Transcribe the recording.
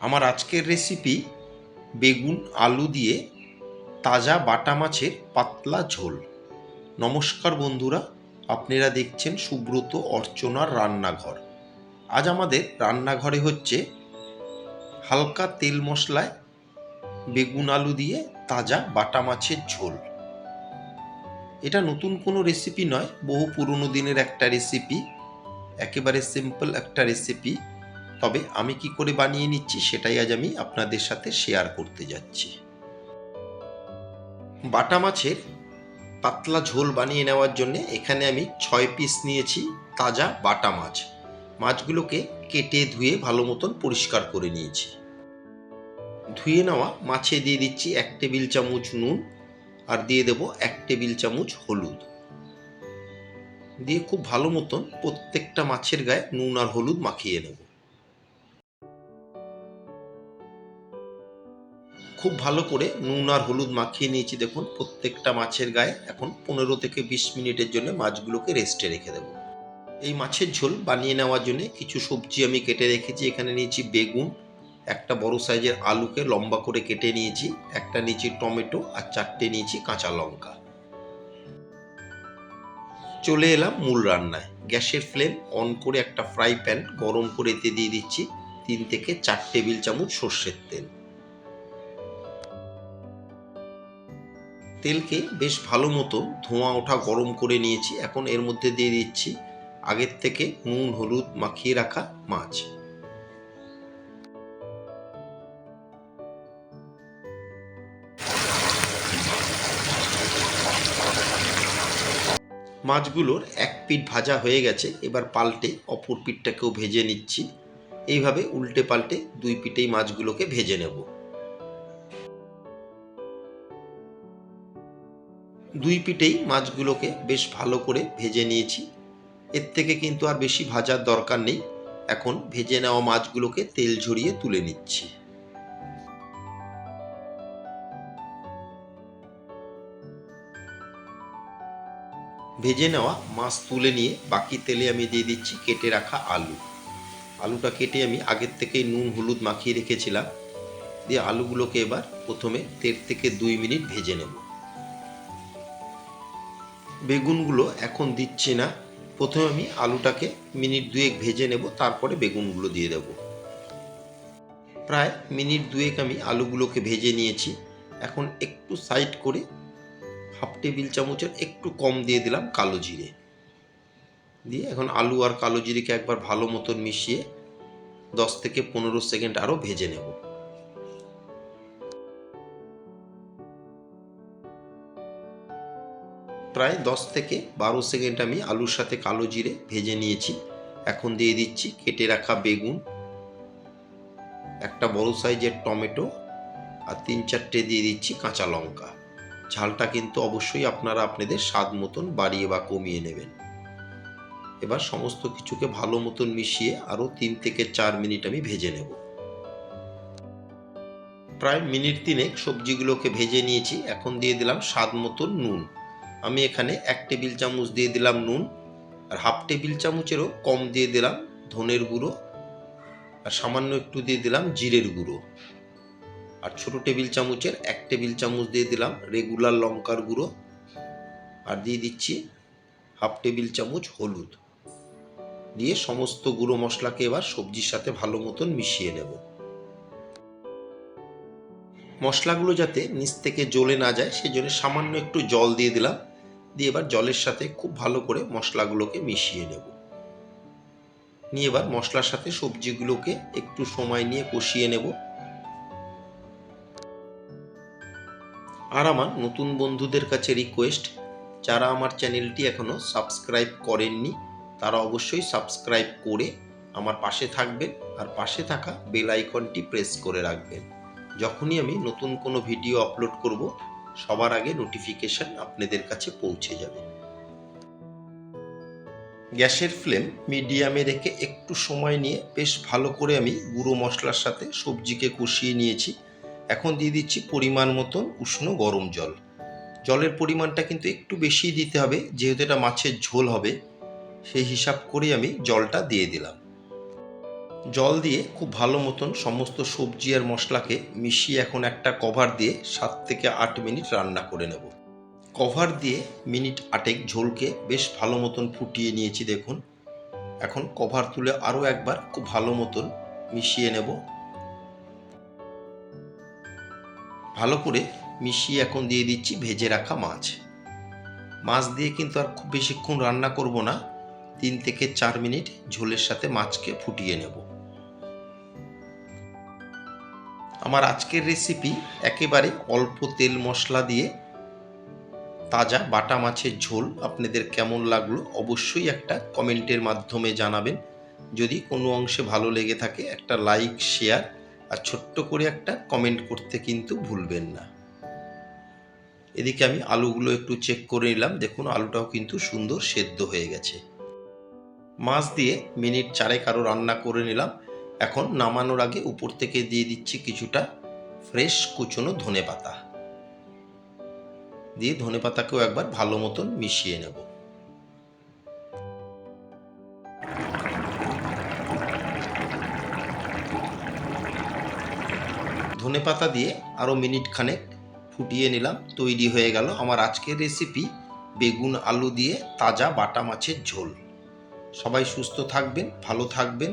আমার আজকের রেসিপি বেগুন, আলু দিয়ে তাজা বাটা মাছের পাতলা ঝোল। নমস্কার বন্ধুরা, আপনারা দেখছেন সুব্রত অর্চনার রান্নাঘর। আজ আমাদের রান্নাঘরে হচ্ছে হালকা তেল মশলায় বেগুন, আলু দিয়ে তাজা বাটা মাছের ঝোল। এটা নতুন কোনো রেসিপি নয়, বহু পুরনো দিনের একটা রেসিপি একেবারে সিম্পল একটা রেসিপি তবে আমি কি করে বানিয়ে নিচ্ছি সেটাই আজ আমি আপনাদের সাথে শেয়ার করতে যাচ্ছি। বাটা মাছের পাতলা ঝোল বানিয়ে নেওয়ার জন্য এখানে আমি ছয় পিস নিয়েছি তাজা বাটা মাছ। মাছগুলোকে কেটে ধুয়ে ভালো মতন পরিষ্কার করে নিয়েছি। ধুয়ে নেওয়া মাছে দিয়ে দিচ্ছি এক টেবিল চামচ নুন আর দিয়ে দেব এক টেবিল চামচ হলুদ। দিয়ে খুব ভালো মতন প্রত্যেকটা মাছের গায়ে নুন আর হলুদ মাখিয়ে নেব। খুব ভালো করে নুন আর হলুদ মাখিয়ে নিয়েছি দেখুন, প্রত্যেকটা মাছের গায়ে। এখন পনেরো থেকে বিশ মিনিটের জন্য মাছগুলোকে রেস্টে রেখে দেবো। এই মাছের ঝোল বানিয়ে নেওয়ার জন্য কিছু সবজি আমি কেটে রেখেছি। এখানে নিয়েছি বেগুন, একটা বড় সাইজের আলুকে লম্বা করে কেটে নিয়েছি, একটা নিয়েছি টমেটো আর চারটে নিয়েছি কাঁচা লঙ্কা। চলে এলাম মূল রান্নায়। গ্যাসের ফ্লেম অন করে একটা ফ্রাই প্যান গরম করে এতে দিয়ে দিচ্ছি তিন থেকে চার টেবিল চামচ সর্ষের তেল। তেলকে বেশ ভালো মতো ধোঁয়া ওঠা গরম করে নিয়েছি। এখন এর মধ্যে দিয়ে দিচ্ছি আগের থেকে নুন, হলুদ মাখিয়ে রাখা মাছ। মাছগুলোর এক পিঠ ভাজা হয়ে গেছে। এবার পাল্টে অপর পিঠটাকেও ভেজে নিচ্ছি। এইভাবে উল্টে পাল্টে দুই পিঠেই মাছগুলোকে ভেজে নেব। দুই পিঠেই মাছগুলোকে বেশ ভালো করে ভেজে নিয়েছি। এর থেকে কিন্তু আর বেশি ভাজার দরকার নেই। এখন ভেজে নেওয়া মাছগুলোকে তেল ঝরিয়ে তুলে নিচ্ছি। ভেজে নেওয়া মাছ তুলে নিয়ে বাকি তেলে আমি দিয়ে দিচ্ছি কেটে রাখা আলু। আলুটা কেটে আমি আগের থেকেই নুন, হলুদ মাখিয়ে রেখেছিলাম। দিয়ে আলুগুলোকে এবার প্রথমে দেড় থেকে দুই মিনিট ভেজে নেব। বেগুনগুলো এখন দিচ্ছি না। প্রথমে আমি আলুটাকে মিনিট দুয়েক ভেজে নেব, তারপরে বেগুনগুলো দিয়ে দেব। প্রায় মিনিট দুয়েক আমি আলুগুলোকে ভেজে নিয়েছি। এখন একটু সাইড করে হাফ টেবিল চামচের একটু কম দিয়ে দিলাম কালো জিরে। দিয়ে এখন আলু আর কালো জিরেকে একবার ভালো মতন মিশিয়ে দশ থেকে পনেরো সেকেন্ড আরও ভেজে নেব। প্রায় দশ থেকে বারো সেকেন্ড আমি আলুর সাথে কালো জিরে ভেজে নিয়েছি। এখন দিয়ে দিচ্ছি কেটে রাখা বেগুন, একটা বড় সাইজের টমেটো আর তিন চারটে দিয়ে দিচ্ছি কাঁচা লঙ্কা। ঝালটা কিন্তু অবশ্যই আপনারা আপনাদের স্বাদ মতন বাড়িয়ে বা কমিয়ে নেবেন। এবার সমস্ত কিছুকে ভালো মতন মিশিয়ে আরও তিন থেকে চার মিনিট আমি ভেজে নেব। প্রায় মিনিট তিনেক সবজিগুলোকে ভেজে নিয়েছি। এখন দিয়ে দিলাম স্বাদ মতন নুন। আমি এখানে এক টেবিল চামচ দিয়ে দিলাম নুন আর হাফ টেবিল চামচেরও কম দিয়ে দিলাম ধনের গুঁড়ো আর সামান্য একটু দিয়ে দিলাম জিরের গুঁড়ো। আর ছোট টেবিল চামচের এক টেবিল চামচ দিয়ে দিলাম রেগুলার লঙ্কার গুঁড়ো। আর দিয়ে দিচ্ছি হাফ টেবিল চামচ হলুদ। দিয়ে সমস্ত গুঁড়ো মশলাকে এবার সবজির সাথে ভালো মতন মিশিয়ে নেব। মশলাগুলো যাতে নিচ থেকে জ্বলে না যায়, সেজন্য সামান্য একটু জল দিয়ে দিলাম। দিয়ে এবার জলের সাথে খুব ভালো করে মশলাগুলোকে মিশিয়ে নেব। নিয়ে এবার মশলার সাথে সবজিগুলোকে একটু সময় নিয়ে কষিয়ে নেব। আর আমার নতুন বন্ধুদের কাছে রিকোয়েস্ট যারা আমার চ্যানেলটি এখনও সাবস্ক্রাইব করেননি, তারা অবশ্যই সাবস্ক্রাইব করে আমার পাশে থাকবেন আর পাশে থাকা বেল আইকনটি প্রেস করে রাখবেন। যখনই আমি নতুন কোনো ভিডিও আপলোড করব সবার আগে নোটিফিকেশন আপনাদের কাছে পৌঁছে যাবে। গ্যাসের ফ্লেম মিডিয়ামে রেখে একটু সময় নিয়ে বেশ ভালো করে আমি গুঁড়ো মশলার সাথে সবজিকে কষিয়ে নিয়েছি। এখন দিয়ে দিচ্ছি পরিমাণ মতন উষ্ণ গরম জল। জলের পরিমাণটা কিন্তু একটু বেশি দিতে হবে, যেহেতু এটা মাছের ঝোল হবে, সেই হিসাব করে আমি জলটা দিয়ে দিলাম। জল দিয়ে খুব ভালো মতন সমস্ত সবজি আর মশলাকে মিশিয়ে এখন একটা কভার দিয়ে সাত থেকে আট মিনিট রান্না করে নেব। কভার দিয়ে মিনিট আটেক ঝোলকে বেশ ভালো মতন ফুটিয়ে নিয়েছি দেখুন। এখন কভার তুলে আরও একবার খুব ভালো মতন মিশিয়ে নেব। ভালো করে মিশিয়ে এখন দিয়ে দিচ্ছি ভেজে রাখা মাছ। মাছ দিয়ে কিন্তু আর খুব বেশিক্ষণ রান্না করব না। তিন থেকে চার মিনিট ঝোলের সাথে মাছকে ফুটিয়ে নেব। আমার আজকের রেসিপি একেবারে অল্প তেল মশলা দিয়ে তাজা বাটা মাছের ঝোল। আপনাদের কেমন লাগল অবশ্যই একটা কমেন্টের মাধ্যমে জানাবেন। যদি কোনো অংশে ভালো লেগে থাকে, একটা লাইক শেয়ার আর ছোট্ট করে একটা কমেন্ট করতে কিন্তু ভুলবেন না। এদিকে আমি আলুগুলো একটু চেক করে নিলাম। দেখুন, আলুটাও কিন্তু সুন্দর সেদ্ধ হয়ে গেছে। মাছ দিয়ে মিনিট চারেক আরও রান্না করে নিলাম। এখন নামানোর আগে উপর থেকে দিয়ে দিচ্ছি কিছুটা ফ্রেশ কুচনো ধনে পাতা। দিয়ে ধনে পাতাকেও একবার ভালো মতন মিশিয়ে নেব। ধনে পাতা দিয়ে আরও মিনিট খানেক ফুটিয়ে নিলাম, তৈরি হয়ে গেল আমার আজকের রেসিপি বেগুন, আলু দিয়ে তাজা বাটা মাছের ঝোল। সবাই সুস্থ থাকবেন, ভালো থাকবেন।